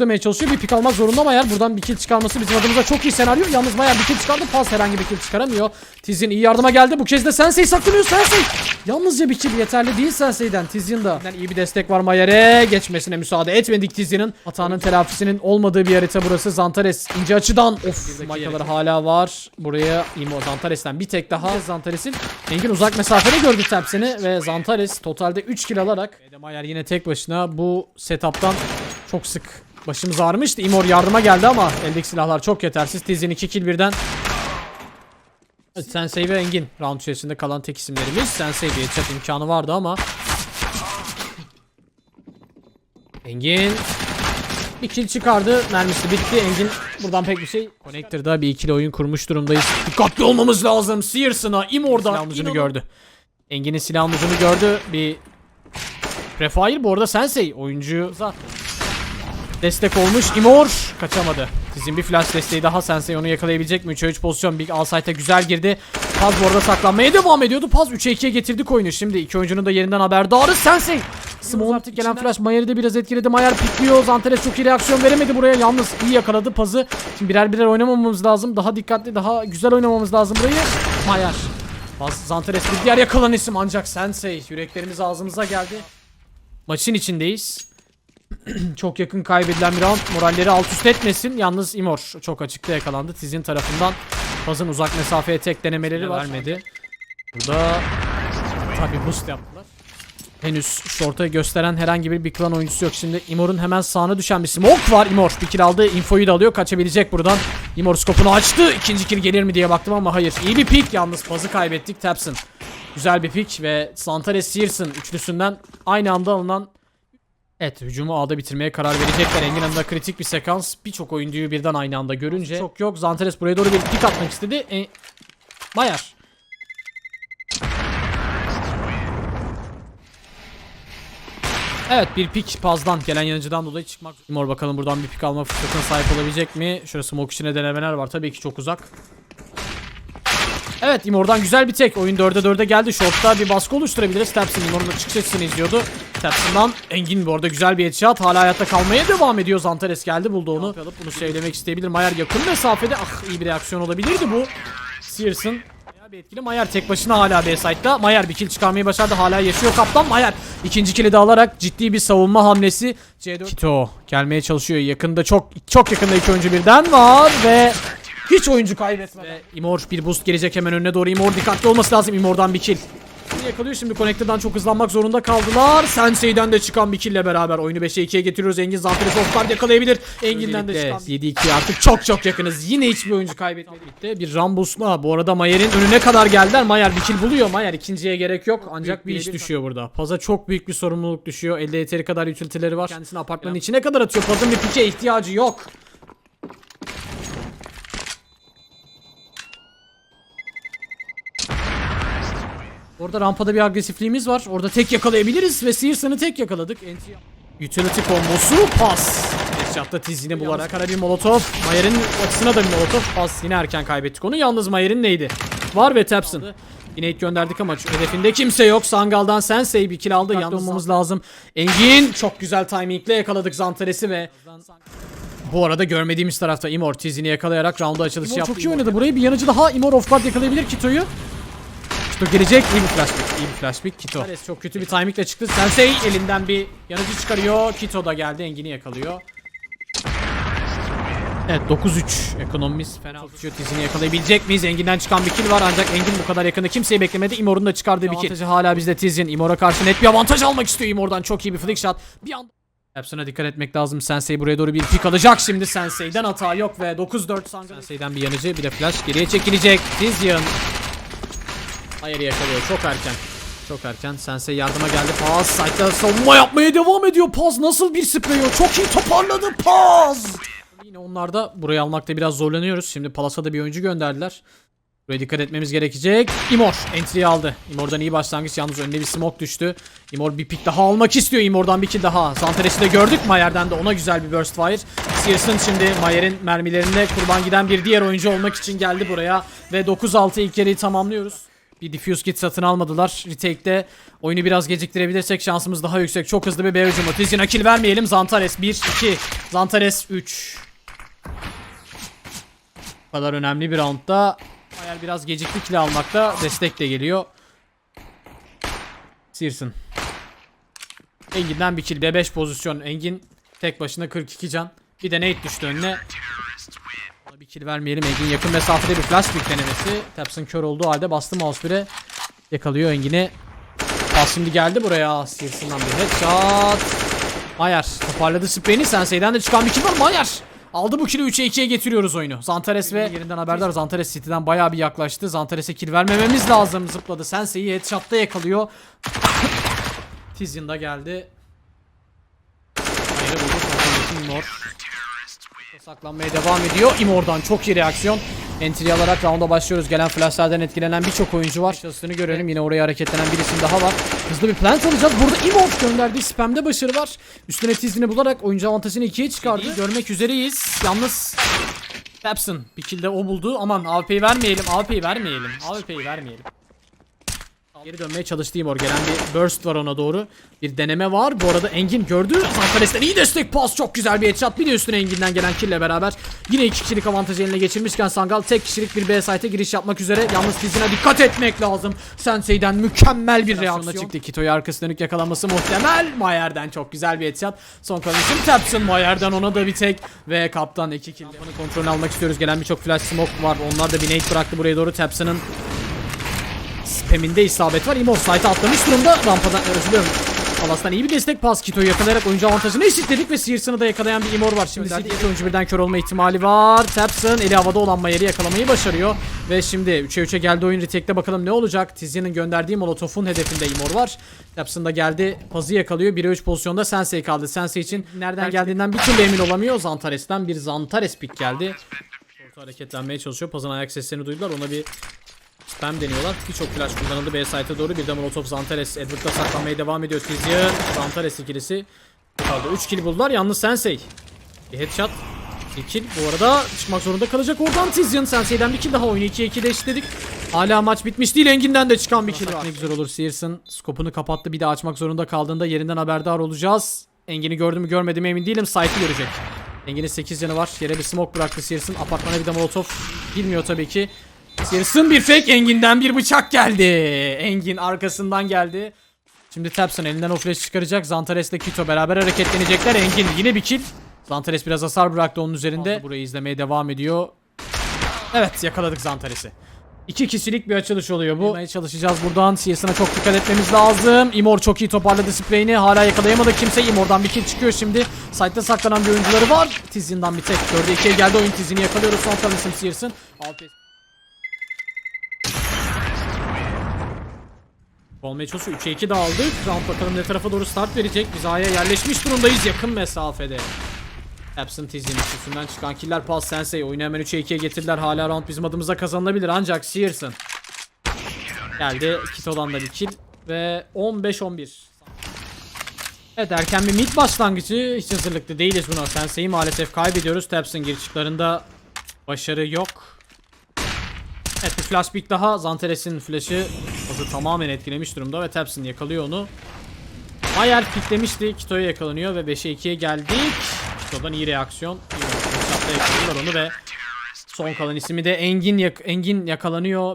gözlemeye çalışıyor. Bir pik almak zorunda Mayer. Buradan bir kill çıkarması bizim adımıza çok iyi senaryo. Yalnız Mayer bir kill çıkardı. Pas herhangi bir kill çıkaramıyor. Tizin iyi yardıma geldi. Bu kez de Sensei saklanıyor. Sensei. Yalnızca bir kill yeterli değil Sensei'den. Tizin'da. Yani iyi bir destek var Mayer'e. Geçmesine müsaade etmedik Tizin'in. Hatanın telafisinin olmadığı bir harita burası. Zantares ince açıdan. Of maykaları hala var. Buraya Imo Zantares'ten bir tek daha. Zantares'in Engin uzak mesafede gördü tepsini ve Zantares totalde 3 kill alarak Mayer yine tek başına bu setup'tan çok sık başımız ağrımıştı. Imor yardıma geldi ama eldeki silahlar çok yetersiz. Tizin 2 kill birden Evet, Sensei ve Engin round içerisinde kalan tek isimlerimiz. Sensei bir headshot imkanı vardı ama Engin bir kill çıkardı. Mermisi bitti. Engin buradan pek bir şey. Connector'da bir ikili oyun kurmuş durumdayız. Dikkatli olmamız lazım. Sears'ına Imor'dan silah ucunu gördü. Engin'in silah ucunu gördü. Bir Prefire bu arada Sensei oyuncu destek olmuş. Imor kaçamadı. Sizin bir flash desteği daha Sensei onu yakalayabilecek mi? 3'e 3 pozisyon. Big Alsight'a güzel girdi. Paz bu arada saklanmaya devam ediyordu. Paz 3'e 2'ye getirdik oyunu. Şimdi iki oyuncunun da yerinden haberdarı Sensei. Small artık gelen flash Mayer'i de biraz etkiledi. Mayer pikliyor. Zanteres çok iyi reaksiyon veremedi buraya. Yalnız iyi yakaladı Paz'ı. Şimdi birer birer oynamamamız lazım. Daha dikkatli, daha güzel oynamamız lazım burayı. Mayer. Paz Zanteres bir diğer yakalan isim ancak Sensei. Yüreklerimiz ağzımıza geldi. Maçın içindeyiz. çok yakın kaybedilen bir round. Moralleri alt üst etmesin. Yalnız Imor çok açıkta yakalandı. Tizin tarafından Paz'ın uzak mesafeye tek denemeleri var. vermedi. Burada tabi boost yaptılar. Henüz short'a gösteren herhangi bir bir klan oyuncusu yok. Şimdi Imor'un hemen sağına düşen bir smoke var. Imor bir kill aldı. Infoyu da alıyor. Kaçabilecek buradan. Imor skopunu açtı. İkinci kill gelir mi diye baktım ama hayır. İyi bir pick. Yalnız Paz'ı kaybettik. Tapson. Güzel bir pick ve Santares Sears'ın üçlüsünden aynı anda alınan Evet hücumu A'da bitirmeye karar verecekler. Engin adına kritik bir sekans. Birçok oyuncuyu birden aynı anda görünce. Çok yok. Zanteres buraya doğru bir pik atmak istedi. E Mayer. Evet bir pik pazdan gelen yanıcıdan dolayı çıkmak. Mor bakalım buradan bir pik alma fırsatına sahip olabilecek mi? Şöyle smoke içine denemeler var. Tabii ki çok uzak. Evet Imor'dan güzel bir tek. Oyun 4'e 4'e geldi. Short'ta bir baskı oluşturabiliriz. Tapson Imor'un çıkış açısını izliyordu. Tapson'dan Engin bu arada güzel bir headshot. Hala hayatta kalmaya devam ediyor. Zantares geldi buldu onu. Alıp bunu sevlemek isteyebilir. Mayer yakın mesafede. Ah iyi bir reaksiyon olabilirdi bu. Bayağı bir etkili. Mayer tek başına hala B site'da. Mayer bir kill çıkarmayı başardı. Hala yaşıyor kaptan. Mayer ikinci kill'i de alarak ciddi bir savunma hamlesi. C4 Kito gelmeye çalışıyor. Yakında çok çok yakında iki oyuncu birden var ve hiç oyuncu kaybetmeden. Ve Imor bir boost gelecek hemen önüne doğru. Imor dikkatli olması lazım. Imor'dan bir kill. Şimdi yakalıyor şimdi Connector'dan çok hızlanmak zorunda kaldılar. Sensei'den de çıkan bir kille beraber oyunu 5'e 2'ye getiriyoruz. Engin Zanteres Oscar yakalayabilir. Engin'den de çıkan 7-2 artık çok çok yakınız. Yine hiçbir oyuncu kaybetmedi. Bir Rambus'la bu arada Mayer'in önüne kadar geldiler. Mayer bir kill buluyor. Mayer ikinciye gerek yok. Ancak bir iş düşüyor burada. Paz'a çok büyük bir sorumluluk düşüyor. Elde yeteri kadar utility'leri var. Kendisini apartmanın içine kadar atıyor. Paz'ın bir pike ihtiyacı yok. Orada rampada bir agresifliğimiz var. Orada tek yakalayabiliriz ve Sears'ını tek yakaladık. Entry Utility kombosu pas. Headshot'ta tizini bularak kara bir molotof. Mayer'in açısına da bir molotof. Pas yine erken kaybettik onu. Yalnız Mayer'in neydi? Var ve Tapson. Yine hit gönderdik ama hedefinde kimse yok. Sangal'dan Sensei bir kill aldı. Yalnız olmamız lazım. Engin çok güzel timingle yakaladık Zantares'i ve bu arada görmediğimiz tarafta Imor tizini yakalayarak round'a açılış yaptı. Çok iyi oynadı. Burayı bir yanıcı daha Imor off guard yakalayabilir Kito'yu. Kito gelecek. İyi bir flash pick. İyi bir flash pick. Kito. Çok kötü bir timingle çıktı. Sensei elinden bir yanıcı çıkarıyor. Kito da geldi. Engin'i yakalıyor. Evet 9-3 ekonomimiz fena tutuyor. Tizini yakalayabilecek miyiz? Engin'den çıkan bir kill var ancak Engin bu kadar yakında kimseyi beklemedi. Imor'un da çıkardığı bir kill. Avantajı hala bizde Tizin. Imor'a karşı net bir avantaj almak istiyor Imor'dan. Çok iyi bir flick shot. Bir anda Epson'a dikkat etmek lazım. Sensei buraya doğru bir pick alacak şimdi. Sensei'den hata yok ve 9-4 Sangal. Sensei'den bir yanıcı bir de flash geriye çekilecek. Tizian Hayır yakalıyor çok erken. Çok erken. Sensei yardıma geldi. Paz site'da savunma yapmaya devam ediyor. Paz nasıl bir sprey? Çok iyi toparladı Paz. Yine onlarda burayı almakta biraz zorlanıyoruz. Şimdi Palas'a da bir oyuncu gönderdiler. Buraya dikkat etmemiz gerekecek. Imor entry'yi aldı. Imor'dan iyi başlangıç. Yalnız önüne bir smoke düştü. Imor bir pick daha almak istiyor. Imor'dan bir kill daha. Zantares'i de gördük. Mayer'den de ona güzel bir burst fire. Sears'ın şimdi Mayer'in mermilerinde kurban giden bir diğer oyuncu olmak için geldi buraya. Ve 9-6 ilk yarıyı tamamlıyoruz. Bir diffuse kit satın almadılar. Retake'de oyunu biraz geciktirebilirsek şansımız daha yüksek. Çok hızlı bir B hücumu. Tizyana kill vermeyelim. Zantares 1, 2. Zantares 3. Bu kadar önemli bir roundda. Eğer biraz gecikti kill almakta destek de geliyor. Searson. Engin'den bir kill. B5 pozisyon. Engin tek başına 42 can. Bir de nade düştü önüne. Kill vermeyelim. Engin yakın mesafede bir flash pick denemesi. Taps'ın kör olduğu halde bastı mouse 1'e. Yakalıyor Engin'i. Pas şimdi geldi buraya. Searson'dan bir headshot. Mayer toparladı spreyini. Sensei'den de çıkan bir kill var. Mayer. Aldı bu kill'i 3'e 2'ye getiriyoruz oyunu. Zantares ve yerinden haberdar. Zantares City'den bayağı bir yaklaştı. Zantares'e kill vermememiz lazım. Zıpladı. Sensei'yi headshot'ta yakalıyor. Tizian da geldi. Hayır buldu. Imor. Saklanmaya devam ediyor. Imor'dan çok iyi reaksiyon. Entry alarak rounda başlıyoruz. Gelen flashlardan etkilenen birçok oyuncu var. Çalıştığını görelim. Yine oraya hareketlenen bir isim daha var. Hızlı bir plant alacağız. Burada Imor gönderdiği spamde başarı var. Üstüne Tizian'i bularak oyuncu avantajını ikiye çıkardı. Görmek üzereyiz. Yalnız Tapson bir kill de o buldu. Aman AWP'yi vermeyelim. AWP'yi vermeyelim. AWP'yi vermeyelim. Geri dönmeye çalıştı Imor. Gelen bir burst var ona doğru. Bir deneme var. Bu arada Engin gördü. Zantares'ten iyi destek pas. Çok güzel bir headshot. Bir de üstüne Engin'den gelen kill ile beraber. Yine iki kişilik avantajı eline geçirmişken Sangal tek kişilik bir B site'e giriş yapmak üzere. Yalnız Tizin'e dikkat etmek lazım. Sensei'den mükemmel bir reaksiyon çıktı. Kito'yu arkası dönük yakalaması muhtemel. Mayer'den çok güzel bir headshot. Son kalan isim Tapson. Mayer'den ona da bir tek. Ve kaptan iki kill. Kontrolünü almak istiyoruz. Gelen birçok flash smoke var. Onlar da bir nade bıraktı buraya doğru. Tapson'ın spaminde isabet var. Imor site'a atlamış durumda. Rampadan özür diliyorum. Palas'tan iyi bir destek pas. Kito'yu yakalayarak oyuncu avantajını eşitledik ve Searson'ı da yakalayan bir Imor var. Şimdi iki oyuncu birden kör olma ihtimali var. Tapson eli havada olan Mayer'i yakalamayı başarıyor. Ve şimdi 3'e 3'e geldi oyun retake'de bakalım ne olacak. Tizian'ın gönderdiği Molotov'un hedefinde Imor var. Tapson da geldi. Pazı yakalıyor. 1'e 3 pozisyonda Sensei kaldı. Sensei için nereden geldiğinden bir türlü emin olamıyor. Zantares'ten bir Zantares pick geldi. Orta hareketlenmeye çalışıyor. Pazın ayak seslerini duydular. Ona bir Spam deniyorlar. Birçok flash kullanıldı B site'e doğru. Bir de Molotov Zantares Edward'da saklanmaya devam ediyor. Tizian, Zantares ikilisi. Kaldı 3 kill buldular. Yalnız Sensei. Bir headshot. Bir kill. Bu arada çıkmak zorunda kalacak oradan Tizian. Sensei'den bir kill daha oyunu 2'ye 2 eşitledik. Hala maç bitmiş değil. Engin'den de çıkan bir kill var. Ne güzel olur. Searson skopunu kapattı. Bir de açmak zorunda kaldığında yerinden haberdar olacağız. Engin'i gördü mü görmedi mi emin değilim. Site'ı görecek. Engin'in 8 canı var. Yere bir smoke bıraktı Searson. Apartmana bir de Molotov. Bilmiyor tabii ki. Searson bir fake Engin'den bir bıçak geldi. Engin arkasından geldi. Şimdi Tapson elinden o flash çıkaracak. Zantares ile Kito beraber hareketlenecekler. Engin yine bir kill. Zantares biraz hasar bıraktı onun üzerinde. Burayı izlemeye devam ediyor. Evet yakaladık Zantares'i. İki kişilik bir açılış oluyor bu. Yapmaya çalışacağız buradan. Searson'a çok dikkat etmemiz lazım. Imor çok iyi toparladı spreyini. Hala yakalayamadı kimse. Imor'dan bir kill çıkıyor şimdi. Site'da saklanan bir oyuncuları var. Tizin'den bir tek. 4'e 2'ye geldi oyun Tizin'i yakalıyoruz. Son kalan isim Searson. Olmaya çalışıyor. 3'e 2 de aldık. Round bakalım ne tarafa doğru start verecek. Biz A'ya yerleşmiş durumdayız yakın mesafede. Absent izin üstünden çıkan killer pas Sensei. Oyunu hemen 3'e 2'ye getirdiler. Hala round bizim adımıza kazanılabilir ancak Searson. Geldi. Kito'dan da bir kill. Ve 15-11. Evet erken bir mid başlangıcı. Hiç hazırlıklı değiliz buna. Sensei'yi maalesef kaybediyoruz. Tapson girişiklarında başarı yok. Evet bir flash pick daha. Zanteres'in flash'ı Azı tamamen etkilemiş durumda ve Tapson yakalıyor onu. Mayer picklemişti. Kito'ya yakalanıyor ve 5'e 2'ye geldik. Kito'dan iyi reaksiyon. İyi onu ve son kalan ismi de Engin yak Engin yakalanıyor.